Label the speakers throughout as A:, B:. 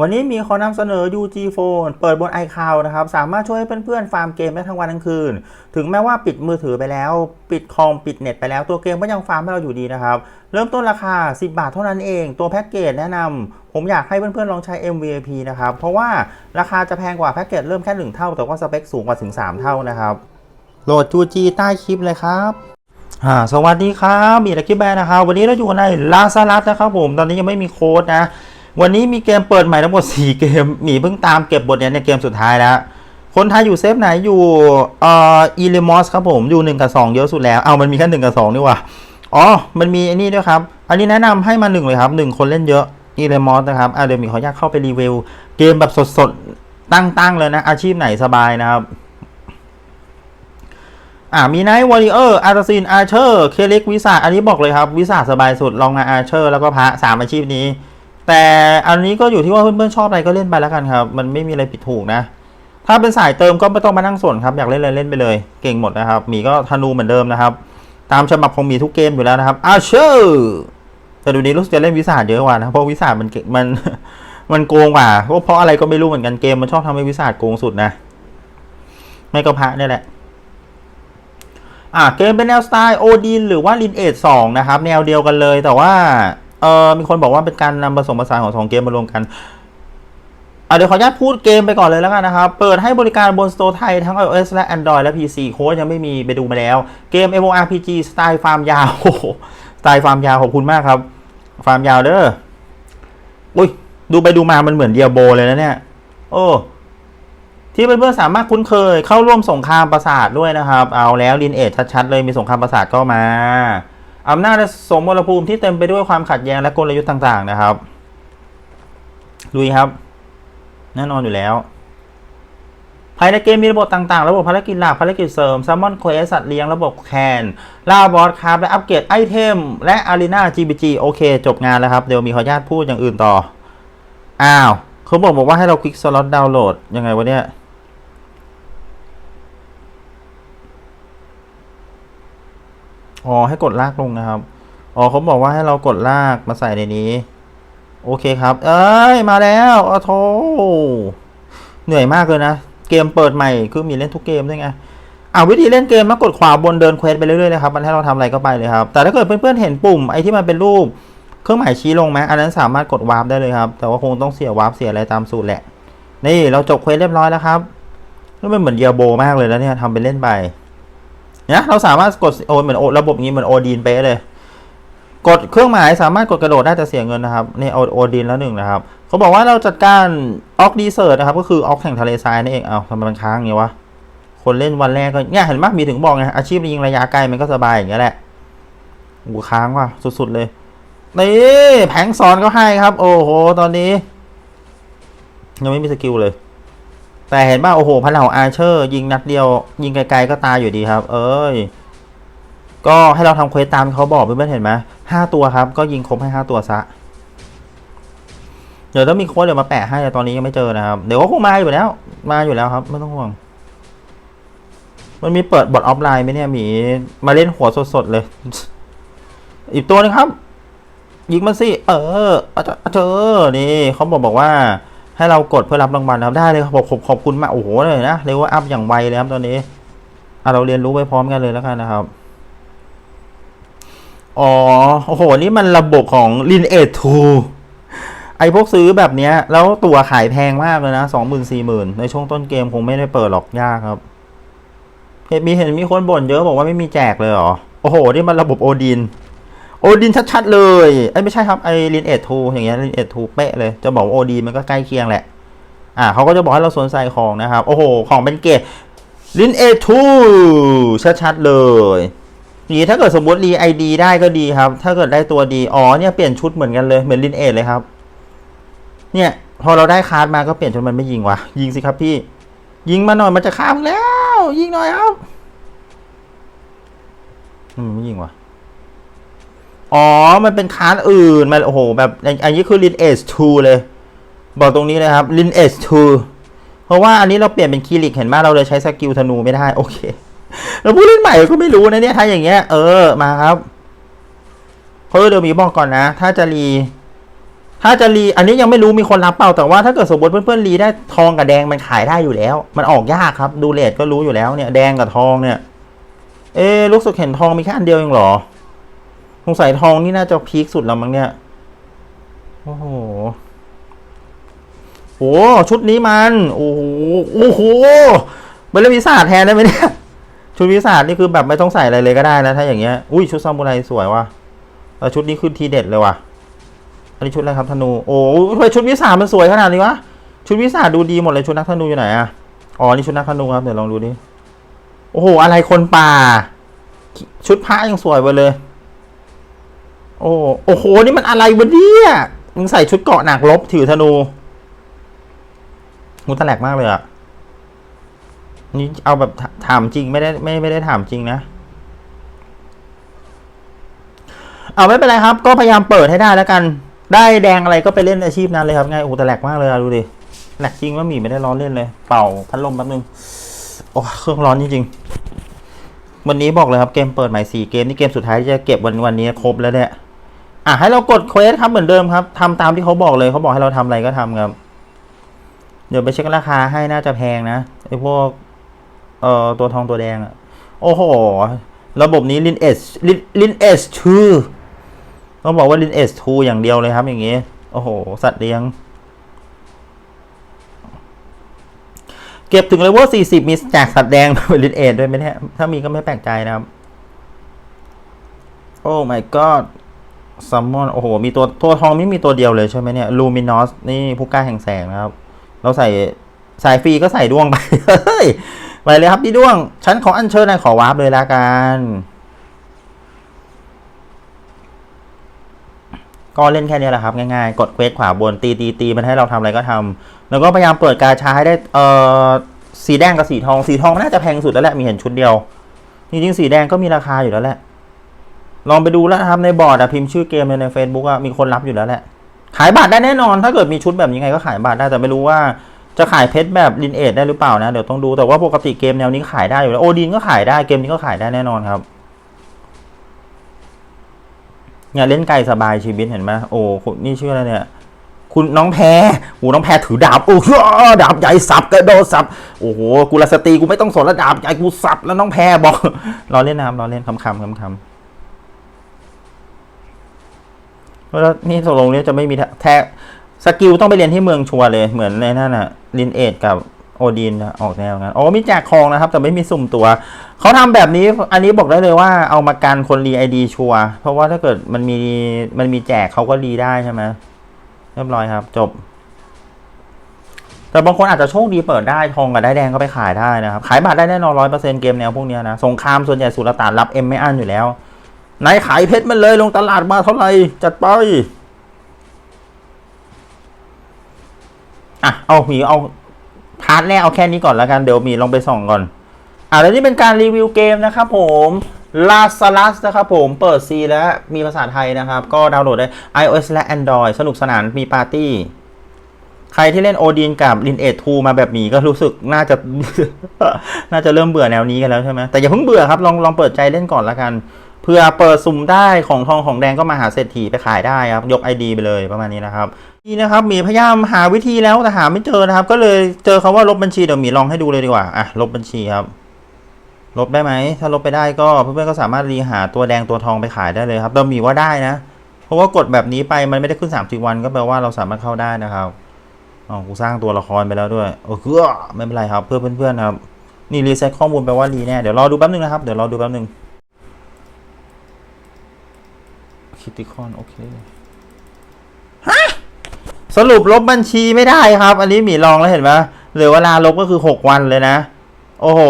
A: วันนี้มีขอนำเสนอ UG Phone เปิดบน iCloud นะครับ สามารถช่วยให้เพื่อนๆ ฟาร์มเกมได้ทั้งวันทั้งคืน ถึงแม้ว่าปิดมือถือไปแล้ว ปิดคอม ปิดเน็ตไปแล้วตัวเกมก็ยังฟาร์มให้เราอยู่ดีนะครับ เริ่มต้นราคา 10 บาทเท่านั้นเอง ตัวแพ็กเกจแนะนำผมอยากให้เพื่อนๆ ลองใช้ MVP นะครับ เพราะว่าราคาจะแพงกว่าแพ็กเกจเริ่มแค่ 1 เท่า แต่ว่าสเปคสูงกว่าถึง 3 เท่านะครับโหลด UG ใต้คลิปเลยครับสวัสดีครับมีลักกี้แบนนะครับ วันนี้เราอยู่ในลาซารัสนะครับผม ตอนนี้ยังไม่มีโค้ดนะ วันนี้มีเกมเปิดใหม่ทั้งหมด 4 เกม หมีเพิ่งตามเก็บบทเนี้ยในเกมสุดท้ายแล้ว คนไทยอยู่เซฟไหนอยู่เอ่ออีเลมอสครับผม อยู่ 1 กับ 2 เยอะสุดแล้ว เอามันมีแค่1กับ2นี่หว่าอ๋อ มันมีไอ้นี่ด้วยครับ อันนี้แนะนำให้มา 1 เลยครับ 1 คนเล่นเยอะอีเลมอสนะครับอ่าเดี๋ยวมีขออนุญาตเข้าไปรีวิว เกมแบบสดๆ ตั้งๆเลยนะ อาชีพไหนสบายนะครับอ่ามีไนท์วอริเออร์อาร์ซินอาร์เชอร์เคเลิกวิสาอันนี้บอกเลยครับ วิสาสบายสุดลองมาอาร์เชอร์แล้วก็พระสามอาชีพนี้ แต่อันนี้ก็อยู่ที่ว่าเพื่อนๆชอบอะไรก็เล่นไปแล้วกันครับ มันไม่มีอะไรผิดถูกนะ ถ้าเป็นสายเติมก็ไม่ต้องมานั่งสนครับ อยากเล่นอะไรเล่นไปเลย เก่งหมดนะครับหมีก็ธนูเหมือนเดิมนะครับ ตามฉบับของหมีทุกเกมอยู่แล้วนะครับอาเชอร์แต่ดูนี้รู้สึกจะเล่นวิสาเยอะกว่านะเพราะวิสามันเก่งมันมันโกงกว่าเพราะอะไรก็ไม่รู้เหมือนกันเกมมันชอบทำให้วิสาโกงสุดนะ ไม่ก็พระนี่แหละอะเกมเป็นแนวสไตล์โอดินหรือว่าลินเอทสองนะครับ แนวเดียวกันเลยแต่ว่า เออมีคนบอกว่าเป็นการนำผสมผสานของสองเกมมารวมกันเดี๋ยวขออนุญาตพูดเกมไปก่อนเลยแล้วกันนะครับ เปิดให้บริการบนสโตร์ไทยทั้ง iOS และ Android และ PC โค้ดยังไม่มีไปดูมาแล้ว เกม MMORPG สไตล์ฟาร์มยาวโอ้โหสไตล์ฟาร์มยาวขอบคุณมากครับ ฟาร์มยาวเด้อ อุ้ย ดูไปดูมามันเหมือนเดียโบเลยนะเนี่ย โอ้ที่เพื่อนๆสามารถคุ้นเคยเข้าร่วมสงครามประสาทด้วยนะครับ เอาแล้วลินเอทชัดๆเลยมีสงครามประสาทก็มา อำนาจและสมรภูมิที่เต็มไปด้วยความขัดแย้งและกลยุทธ์ต่าง ๆ นะครับลุยครับ แน่นอนอยู่แล้ว ภายในเกมมีระบบต่างๆ ระบบภารกิจหลักภารกิจเสริมซัมมอนเควสสัตว์เลี้ยงระบบแคนล่าบอสครับและอัปเกรดไอเทม และอารีนา GBG โอเค จบงานแล้วครับ เดี๋ยวมีขออนุญาตพูดอย่างอื่นต่อ อ้าว เขาบอกบอกว่าให้เราคลิกสล็อตดาวน์โหลดยังไงวะเนี่ย อ๋อให้กดลากลงนะครับ อ๋อเขาบอกว่าให้เรากดลากมาใส่ในนี้ โอเคครับ เอ้ย มาแล้วอ้โถเหนื่อยมากเลยนะ เกมเปิดใหม่ คือมีเล่นทุกเกมด้วยไงอ่าวิธีเล่นเกมแล้วกดขวาบนเดินเควสไปเรื่อยๆเลยครับ มันให้เราทำอะไรก็ไปเลยครับ แต่ถ้าเกิดเพื่อนๆเห็นปุ่มไอ้ที่มันเป็นรูปเครื่องหมายชี้ลงไหมอันนั้นสามารถกดวาร์ปได้เลยครับ แต่ว่าคงต้องเสียวาร์ปเสียอะไรตามสูตรแหละ นี่เราจบเควสเรียบร้อยแล้วครับนี่มันเหมือนเดียโบมากเลยแล้วเนี่ยทำเป็นเล่นไป นี่ยเราสามารถกดโอเหมือนโอระบบนี้เหมือนโอดีนเป๊ะเลย กดเครื่องหมายสามารถกดกระโดดได้แต่เสียเงินนะครับนี่โอโอดีนแล้วหนึ่งนะครับเขาบอกว่าเราจัดการออกดีเซิร์นะครับ ก็คือออกแข่งทะเลทรายนั่นเองเอาทำไมมันค้างอย่างเงี้ยวะคนเล่นวันแรกก็เนี่ยเห็นไหมมีถึงบอกไงอาชีพยิงระยะไกลมันก็สบายอย่างเงี้ยแหละโอ้ค้างว่ะสุดๆเลยนี่แผงสอนก็ให้ครับ โอ้โห ตอนนี้ ยังไม่มีสกิลเลย แต่เห็นว่าโอ้โหพันเหล่าอาเชอร์ ยิงนัดเดียว ยิงไกลๆก็ตายอยู่ดีครับ เอ้ย ก็ให้เราทำเควสตามเขาบอกเพื่อนๆเห็นไหมห้าตัวครับ ก็ยิงครบให้ห้าตัวซะ เดี๋ยวถ้ามีโค้ดเดี๋ยวมาแปะให้แต่ตอนนี้ยังไม่เจอนะครับ เดี๋ยวก็คงมาอยู่แล้ว มาอยู่แล้วครับไม่ต้องห่วง มันมีเปิดบอทออฟไลน์ไหมเนี่ยหมีมาเล่นหัวสดๆเลย อีกตัวนึงครับ ยิงมันสิ เอออาจจะเจอนี่เขาบอกบอกว่า ให้เรากดเพื่อรับรางวัลครับได้เลยครับขอบขอบคุณมากโอ้โหเลยนะเรียกว่าอัพอย่างไวเลยครับตอนนี้อะเราเรียนรู้ไปพร้อมกันเลยแล้วกันนะครับอ๋อโอ้โหนี่มันระบบของ l i n เอทูไอพวกซื้อแบบเนี้ย แล้วตั๋วขายแพงมากเลยนะสองหมื่นสี่หมื่นในช่วงต้นเกมคงไม่ได้เปิดหรอกยากครับเห็นมีเห็นมีคนบ่นเยอะบอกว่าไม่มีแจกเลยเหรอ โอ้โห นี่มันระบบโอดิน โอดินชัดๆเลยไอ้ไม่ใช่ครับไอ้ลินเอทูอย่างเงี้ยลินเอทูเป๊ะเลย จะบอกโอดีมันก็ใกล้เคียงแหละ อ่าเขาก็จะบอกให้เราสนใจของนะครับ โอ้โห ของเป็นเกรดลินเอทูชัดๆเลยนี่ถ้าเกิดสมมติรีไอดีได้ก็ดีครับ ถ้าเกิดได้ตัวดี อ๋อเนี่ยเปลี่ยนชุดเหมือนกันเลยเหมือนลินเอทเลยครับ เนี่ยพอเราได้คาร์ดมาก็เปลี่ยนชุดมันไม่ยิงวะยิงสิครับพี่ ยิงมาหน่อยมันจะฆ่ามแล้ว ยิงหน่อยครับอืมไม่ยิงวะ อ๋อ มันเป็นคาร์ดอื่น มันโอ้โห แบบ อันนี้คือ Lin Edge 2 เลย บอกตรงนี้เลยครับ Lin S 2เพราะว่าอันนี้เราเปลี่ยนเป็นคีริกเห็นไหมเราเลยใช้สกิลธนูไม่ได้ โอเคแล้วผู้เล่นใหม่ก็ไม่รู้นะเนี่ยถ้าอย่างเงี้ย เออ มาครับเพราะเดี๋ยวมีบอกก่อนนะ ถ้าจะรี ถ้าจะรี อันนี้ยังไม่รู้มีคนรับเปล่า แต่ว่าถ้าเกิดสมมติเพื่อนๆรีได้ทองกับแดงมันขายได้อยู่แล้ว มันออกยากครับ ดูเลทก็รู้อยู่แล้วเนี่ย แดงกับทองเนี่ย เอ๊ะรู้สึกเห็นทองมีแค่อันเดียวเองเหรอ สงสัยทองนี่น่าจะพีคสุดแล้วมั้งเนี่ย โอ้โหโอ้ชุดนี้มัน โอ้โหโอ้โหเป็นเล่นวิสาแทนได้ไหมเนี่ย ชุดวิสานี่คือแบบไม่ต้องใส่อะไรเลยก็ได้นะถ้าอย่างเงี้ย อุ้ยชุดซามูไรสวยว่ะแต่ชุดนี้คือทีเด็ดเลยว่ะ อันนี้ชุดอะไรครับธนู โอ้ทำไมชุดวิสามันสวยขนาดนี้วะ ชุดวิสาดูดีหมดเลยชุดนักธนูอยู่ไหนอะอ๋อ นี่ชุดนักธนูครับ เดี๋ยวลองดูดิ โอ้โห อะไรคนป่า ชุดพระยังสวยไปเลย โอ้โอ้โห นี่มันอะไรวะเนี่ยมึงใส่ชุดเกาะหนักลบถือธนูมูตะแหลกมากเลยอะนี่เอาแบบถามจริงไม่ได้ไม่ไม่ได้ถามจริงนะ เอาไม่เป็นไรครับ ก็พยายามเปิดให้ได้แล้วกัน ได้แดงอะไรก็ไปเล่นอาชีพนั้นเลยครับง่ายโอ้ต่แหลกมากเลยอะดูดิแหลกจริงว่าหมีไม่ได้ร้อนเล่นเลย เป่าพัดลมแป๊บนึงโอ้เครื่องร้อนจริงๆวันนี้บอกเลยครับเกมเปิดใหม่สี่เกมนี่เกมสุดท้ายจะเก็บวันวันนี้ครบแล้วเนี่ย อะให้เรากดเควสครับเหมือนเดิมครับทำตามที่เขาบอกเลยเขาบอกให้เราทำอะไรก็ทำครับ เดี๋ยวไปเช็คราคาให้น่าจะแพงนะไอพวกเอ่อตัวทองตัวแดงอะโอ้โห ระบบนี้ลินเอสลินเอสทูต้องบอกว่าลินเอสทูอย่างเดียวเลยครับ อย่างงี้ โอ้โห สัตว์เลี้ยง เก็บถึงเลเวล40มีจากสัตว์แดงลินเอสด้วยไหมเนี่ยถ้ามีก็ไม่แปลกใจนะครับ โอ้ my god ซัมมอน โอ้โห มีตัวตัวทองไม่มีตัวเดียวเลยใช่ไหมเนี่ย ลูมินอส นี่ผู้กล้าแห่งแสงนะครับ เราใส่สายฟรีก็ใส่ดวงไป เฮ้ย ไปเลยครับพี่ดวง ฉันขออัญเชิญนายขอวาร์ปเลยละกัน ก็เล่นแค่นี้แหละครับ ง่ายๆ กดเควสขวาบนตีตีตีมันให้เราทำอะไรก็ทำแล้วก็พยายามเปิดกาชาให้ได้ เอ่อ สีแดงกับสีทอง สีทองน่าจะแพงสุดแล้วแหละ มีเห็นชุดเดียว จริงๆ สีแดงก็มีราคาอยู่แล้วแหละ ลองไปดูแล้วนะครับในบอร์ดอะพิมพ์ชื่อเกมใน Facebook อะมีคนรับอยู่แล้วแหละ ขายบัตรได้แน่นอน ถ้าเกิดมีชุดแบบนี้ไงก็ขายบัตรได้แต่ไม่รู้ว่าจะขายเพชรแบบลินเอทได้หรือเปล่านะ เดี๋ยวต้องดูแต่ว่าปกติเกมแนวนี้ขายได้อยู่แล้วโอดินก็ขายได้เกมนี้ก็ขายได้แน่นอนครับเนี่ยเล่นไกลสบายชีวิตเห็นไหมโอ้คุณนี่ชื่ออะไรเนี่ยคุณน้องแพรโอ้น้องแพรถือดาบ โอ้โหดาบใหญ่สับกระโดดสับ โอ้โห กูลสตีกูไม่ต้องสนแล้วดาบใหญ่กูสับแล้วน้องแพรบอก รอเล่นนะครับรอเล่นคำคำคำคำ แล้วนี่ตกลงเนี่ยจะไม่มีแท้สกิลต้องไปเรียนที่เมืองชัวเลยเหมือนในนั่นน่ะลินเอทกับโอดินนะออกแนวงั้นโอ้มีแจกของนะครับ แต่ไม่มีสุ่มตัว เขาทำแบบนี้อันนี้บอกได้เลยว่าเอามากันคนรีไอดีชัวเพราะว่าถ้าเกิดมันมีมันมีแจกเขาก็รีได้ใช่ไหมเรียบร้อยครับ จบ แต่บางคนอาจจะโชคดีเปิดได้ทองกับได้แดงก็ไปขายได้นะครับ ขายบัตรได้แน่นอนร้อยเปอร์เซ็นต์เกมแนวพวกเนี้ยนะสงครามส่วนใหญ่สุลต่านรับเอ็มไม่อั้นอยู่แล้ว นายขายเพชรมันเลยลงตลาดมาเท่าไหร่ จัดไป อะ เอาหมีเอาพาร์ทแรกเอาแค่นี้ก่อนแล้วกัน เดี๋ยวหมีลองไปส่องก่อน อะแล้วนี่เป็นการรีวิวเกมนะครับผม l a s a l a s นะครับผมเปิด C แล้วมีภาษาไทยนะครับ ก็ดาวน์โหลดได้ iOS และ Android สนุกสนานมีปาร์ตี้ ใครที่เล่นโอดินกับ l i n e 2มาแบบหมีก็รู้สึกน่าจะ น่าจะเริ่มเบื่อแนวนี้กันแล้วใช่ไหมแต่อย่าเพิ่งเบื่อครับ ลองลองเปิดใจเล่นก่อนละกัน เพื่อเปิดสุ่มได้ของทองของแดงก็มาหาเศรษฐีไปขายได้ครับ ยก ID ไปเลยประมาณนี้นะครับนี่นะครับหมีพยายามหาวิธีแล้วแต่หาไม่เจอนะครับ ก็เลยเจอคาว่าลบบัญชีเดี๋ยวหมีลองให้ดูเลยดีกว่าอะลบบัญชีครับ ลบได้ไหมถ้าลบไปได้ก็เพื่อนๆก็สามารถรีหาตัวแดงตัวทองไปขายได้เลยครับแต่หมีว่าได้นะ เพราะว่ากดแบบนี้ไปมันไม่ได้ขึ้น3ามสิวัน ก็แปลว่าเราสามารถเข้าได้นะครับอ๋อกูสร้างตัวละครไปแล้วด้วยโอ้เอไม่เป็นไรครับ เพื่อเพื่อนๆครับนี่รีเซ็ตข้อมูลแปลว่ารีแน่เดี๋ยวรอดูแป๊บนึงนะครับเดี๋ยวรอดูแป๊บนึง คิติคอนโอเคสรุปลบบัญชีไม่ได้ครับ อันนี้หมีลองแล้วเห็นไหมเหลือเวลาลบก็คือหกวันเลยนะ โอ้โห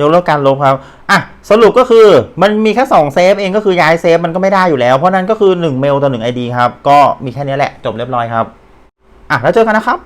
A: ยกเลิกการลบครับ อะ สรุปก็คือมันมีแค่2เซฟเองก็คือย้ายเซฟมันก็ไม่ได้อยู่แล้ว เพราะนั้นก็คือ 1 เมลต่อ1 ID ครับ ก็มีแค่นี้แหละ จบเรียบร้อยครับ อะ แล้วเจอกันนะครับ